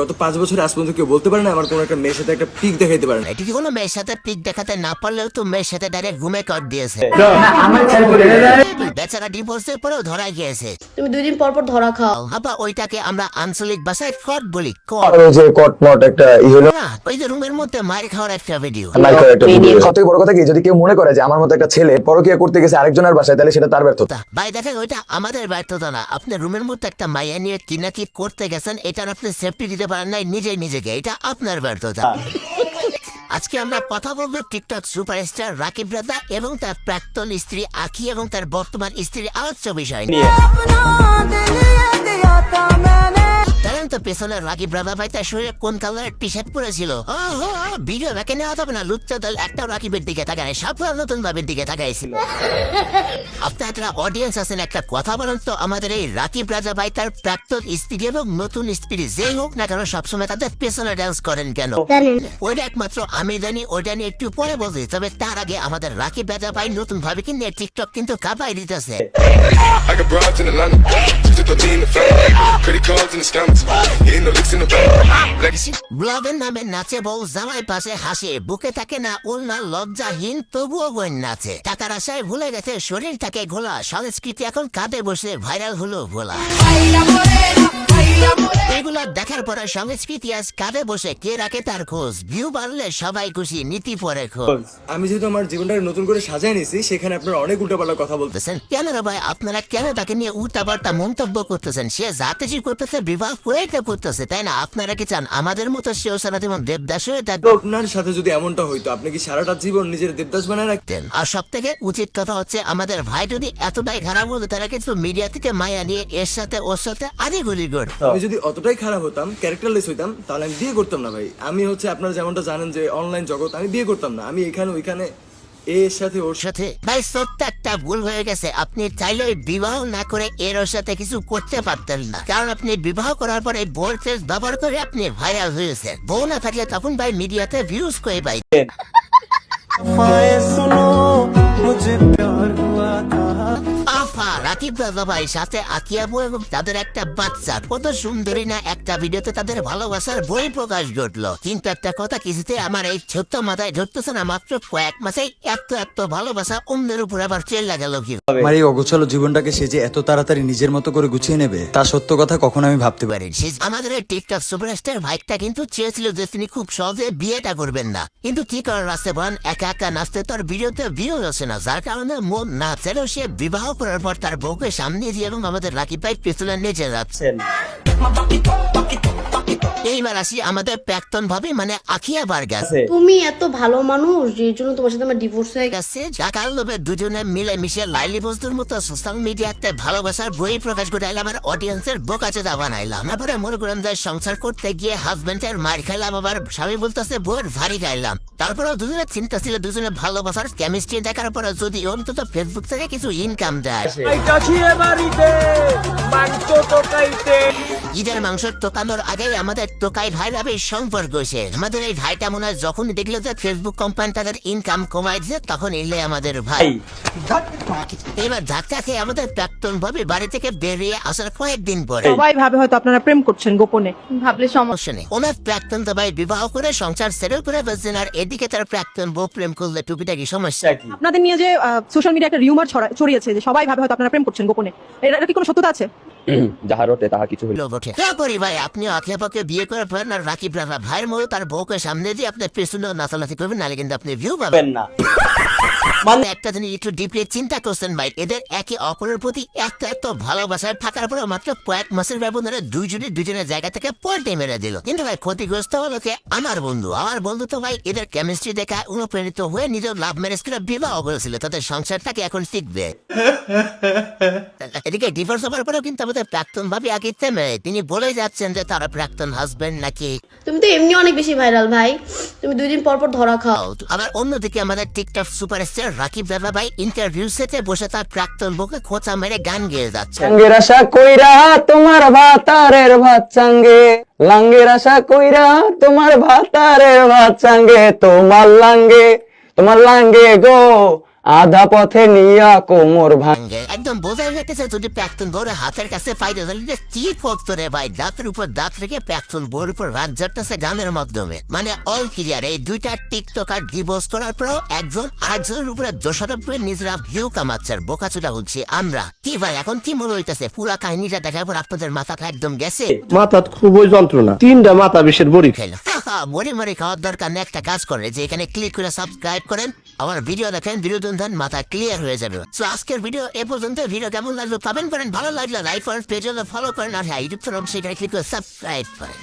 গত পাঁচ বছর আজ পর্যন্ত কেউ বলতে পারে না আমার কোনো একটা মেয়ের সাথে একটা পিক দেখাইতে পারে না। এটি কি কোনো মেয়ের সাথে পিক দেখাতে না পারলেও তো মেয়ের সাথে ডাইরেক্ট ঘুমে কর দিয়েছে। বেচারা ডিভোর্সের পরেও ধরা গিয়েছে। তুমি দুই দিন পর পর ধরা খাও। ওইটাকে আমরা আঞ্চলিক ভাষায় ফট বলি কট ওই যে কটমট একটা ই হলো। না ওই যে রুমের মধ্যে মার খাওয়ার একটা ভিডিও সব থেকে বড় কথা কি যদি কেউ মনে করে যে আমার মতো একটা ছেলে পরকিয়া করতে গেছে আরেকজনের বাসায় তাহলে সেটা তার ব্যর্থতা। ভাই দেখেন ওইটা আমাদের ব্যর্থতা না। আপনি রুমের মধ্যে একটা মাইয়া নিয়ে কিনাকি করতে গেছেন এটার আপনি সেফটি দিতে পারেন নাই, নিজেই নিজেকে। এটা আপনার ব্যর্থতা। আজকে আমরা কথা বলব টিকটক সুপারস্টার রাকিব রাদা এবং তার প্রাক্তন স্ত্রী আখি এবং তার বর্তমান স্ত্রী আলোচ্য বিষয় নিয়ে। তো পেছনে রাকিব রাদা ভাই তার শরীরে কোন কালারের টি শার্ট পরেছিল ভিডিও দেখে নেওয়া যাবে না। লুচ্চা দল একটা রাকিবের দিকে তাকায় সব নতুন ভাবের দিকে তাকাইছিল। আপনারা অডিয়েন্স আছেন একটা কথা বলেন তো। আমাদের এই রাকিব রাজা ভাই তার প্রাক্তন স্ত্রী এবং নতুন স্ত্রী যেই হোক না কেন সবসময় তাদের পেছনে ডান্স করেন কেন? ওইটা একমাত্র আমি জানি ওইটা নিয়ে একটু পরে বলছি। তবে তার আগে আমাদের রাকিব রাজা ভাই নতুন ভাবে কিনে টিকটক কিন্তু কাবাই দিতেছে। In Atlanta, just to the in. Credit cards and the scammers, hitting the licks in the bank. Legacy. ব্লগের নামে নাচে বউ জামাই পাশে হাসে বুকে থাকে না উলনা লজ্জাহীন তবুও বোন নাচে। টাকার আশায় ভুলে গেছে শরীরটাকে ঘোলা। সংস্কৃতি এখন কাঁধে বসে ভাইরাল হলো ভোলা। এগুলো দেখার পরে সংস্কৃতি আজ কাঁধে বসে কে রাখে তার খোঁজ? ভিউ বাড়লে সবাই খুশি নীতি পরে খোঁজ। আমি যেহেতু আমার জীবনটাকে নতুন করে সাজাই নিছি সেখানে আপনার অনেক উল্টাপাল্টা কথা বলতেছেন। কেন রে ভাই আপনারা কেন তাকে নিয়ে উল্টাপাল্টা মন্তব্য করতেছেন। সে যা কিছু করতেছে বিবাহ করে করতেছে তাই না? আপনারা কি চান আমাদের মতো সেও সারা জীবন দেবদাস হয়ে থাকবে আপনার সাথে যদি এমনটা হইতো আপনি কি সারাটা জীবন নিজের দেবদাস বানায় রাখতেন? আর সব থেকে উচিত কথা হচ্ছে আমাদের ভাই যদি এতটাই খারাপ হতো তারা কিন্তু মিডিয়া থেকে মায়া নিয়ে এর সাথে ওর সাথে আদি গুলি করতো আমি যদি অতটাই খারাপ হতাম ক্যারেক্টারলেস হইতাম তাহলে আমি বিয়ে করতাম না ভাই। আমি হচ্ছে আপনারা যেমনটা জানেন যে অনলাইন জগৎ আমি বিয়ে করতাম না। আমি এখানে ওইখানে এর সাথে ওর সাথে ভাই সত্য একটা ভুল হয়ে গেছে। আপনি চাইলে বিবাহ না করে এর ওর সাথে কিছু করতে পারতেন না। কারণ আপনি বিবাহ করার পরে বোর ফেস ব্যবহার করে আপনি ভাইরাল হয়েছেন। বউ না থাকলে তখন ভাই মিডিয়াতে ভিউজ করে পাই? আফা রাকিব দাদা ভাই সাথে আকিয়া এবং তাদের একটা বাচ্চা। কত সুন্দরী না একটা ভিডিওতে তাদের ভালোবাসার বই প্রকাশ ঘটলো। কিন্তু একটা কথা কিছুতে আমার এই ছোট্ট মাথায় ধরতেছে না মাত্র কয়েক মাসে এত এত ভালোবাসা অন্যের উপর আবার চেল্লা গেল কি? আমার এই অগোছালো জীবনটাকে সে যে এত তাড়াতাড়ি নিজের মতো করে গুছিয়ে নেবে তা সত্য কথা কখনো আমি ভাবতে পারি আমাদের এই টিকটক সুপারস্টার ভাইটা কিন্তু চেয়েছিল যে তিনি খুব সহজে বিয়েটা করবেন না। কিন্তু কি করার আছে বলেন? একা একা নাচতে তার ভিডিওতে ভিউ আসে না। যার কারণে মন না চাইলেও সে বিবাহ করার পর তার বউকে সামনে দিয়ে এবং আমাদের রাকি ভাই পিছনে নিচে যাচ্ছেন এইবার আসি আমাদের প্রাক্তন ভাবে মানে আখিয়া বার্গার। তুমি এত ভালো মানুষ যে জন্য তোমার সাথে আমার ডিভোর্স হয়ে গেছে। গেছে যাকার লোভে দুজনে মিলে মিশে লাইলি বস্তুর মতো সোশ্যাল মিডিয়াতে ভালোবাসার বই প্রকাশ করে আমার অডিয়েন্সের বোকাচোদা বানাইলাম। তারপরে মনে করেন যে সংসার করতে গিয়ে হাজবেন্ডের মার খাইলাম আবার স্বামী বলতেছে বউয়ের ভারী খাইলাম। তারপরে দুজনে চিন্তা ছিল দুজনে ভালোবাসার কেমিস্ট্রি দেখার পরে যদি অন্তত ফেসবুক থেকে কিছু ইনকাম দেয়। ঈদের মাংস টোকানোর আগে আমাদের টোকাই ভাইরা বেশ সম্পর্ক হয়েছে আমাদের এই ভাইটা মনে হয় যখন দেখল যে ফেসবুক কোম্পানি তাদের ইনকাম কমাই দিচ্ছে তখন এলে আমাদের ভাই। এবার ধাক্কা খেয়ে আমাদের প্রাক্তন ভাবে বাড়ি থেকে বেরিয়ে আসার কয়েকদিন পরে। সবাই ভাবে হয়তো আপনারা প্রেম করছেন গোপনে। ভাবলে সমস্যা সমস্যা নেই। ওনার প্রাক্তন ভাই বিবাহ করে সংসার সেরে করে বসছেন আর এদিকে তার প্রাক্তন বউ প্রেম করলে টুপিটাকি সমস্যা? কি আপনাদের নিয়ে যে সোশ্যাল মিডিয়া একটা রিউমার ছড়িয়েছে যে সবাই ভাবে হয়তো আপনারা প্রেম করছেন গোপনে। এটা কি কোনো সত্যতা আছে? যাহার হতে তাহা কিছু হইল। বটে তা করি ভাই আপনি আখিয়াপাকে বিয়ে করার পর না রাকিব রাখা ভাইয়ের মতো তার বউকে সামনে দিয়ে আপনার পেছনে নাচানাচি করবেন নাহলে কিন্তু আপনি ভিউ পাবেন। না। মানে একটা জিনিস একটু ডিপলি চিন্তা করছেন ভাই এদের একে অপরের প্রতি এত এত ভালোবাসায় থাকার পরে মাত্র কয়েক মাসের ব্যবধানে দুইজনে দুজনের জায়গা থেকে পল্টে মেরে দিল। কিন্তু ভাই ক্ষতিগ্রস্ত হলো কে? আমার বন্ধু। আমার বন্ধু তো ভাই এদের কেমিস্ট্রি দেখা অনুপ্রাণিত হয়ে নিজের লাভ ম্যারেজ করে বিবাহ করেছিল। তাদের সংসারটাকে এখন শিখবে। এদিকে ডিভোর্স হওয়ার পরেও কিন্তু আমাদের প্রাক্তন ভাবি আগে থেমে তিনি বলে যাচ্ছেন যে তারা প্রাক্তন হাজবেন্ড নাকি। তুমি তো এমনি অনেক বেশি ভাইরাল ভাই। তুমি দুই দিন পর পর ধরা খাও। আবার অন্যদিকে আমাদের টিকটক সুপারস্টার রাকিব দাদা ভাই ইন্টারভিউ সেটে বসে তার প্রাক্তন বউকে খোঁচা মেরে গান গেয়ে যাচ্ছে। লাঙ্গের আশা কইরা তোমার ভাতারের ভাত চাঙ্গে লাঙ্গের আশা কইরা তোমার ভাতারের ভাত চাঙ্গে তোমার লাঙ্গে তোমার লাঙ্গে গো। আধা পথে নিয়া কোমর ভাঙ। একদম বোঝা যাচ্ছে যদি প্যাকটুন বড় হাতের কাছে পাইতে ধরলে কি করতো রে ভাই? দাঁতের উপর দাঁত রেখে প্যাকটুন বোর উপর রাত জড়তেছে গানের মাধ্যমে। মানে অল ক্লিয়ার এই দুইটা টিকটক আর ডিভোর্স করার পরেও একজন আরেকজনের উপরে দোষারোপ করে নিজেরা ভিউ কামাচ্ছে আর বোকাচুটা হচ্ছে আমরা। কি ভাই এখন কি মনে হইতেছে? পুরা কাহিনীটা দেখার পর আপনাদের মাথাটা একদম গেছে? মাথা খুবই যন্ত্রণা। তিনটা মাথা বিষের বড়ি। খেলো মরে মরে খাওয়ার দরকার নেই একটা কাজ করে। যে এখানে ক্লিক করে সাবস্ক্রাইব করেন আমার ভিডিও দেখেন ভিডিও দেন মাথা ক্লিয়ার হয়ে যাবে তো আজকের ভিডিও এ পর্যন্ত ভিডিও কেমন লাগল পাবেন করেন ভালো লাগলে লাইক করেন পেজ ফলো করেন আর হ্যাঁ ইউটিউব ফোরাম সেখানে ক্লিক করে সাবস্ক্রাইব করেন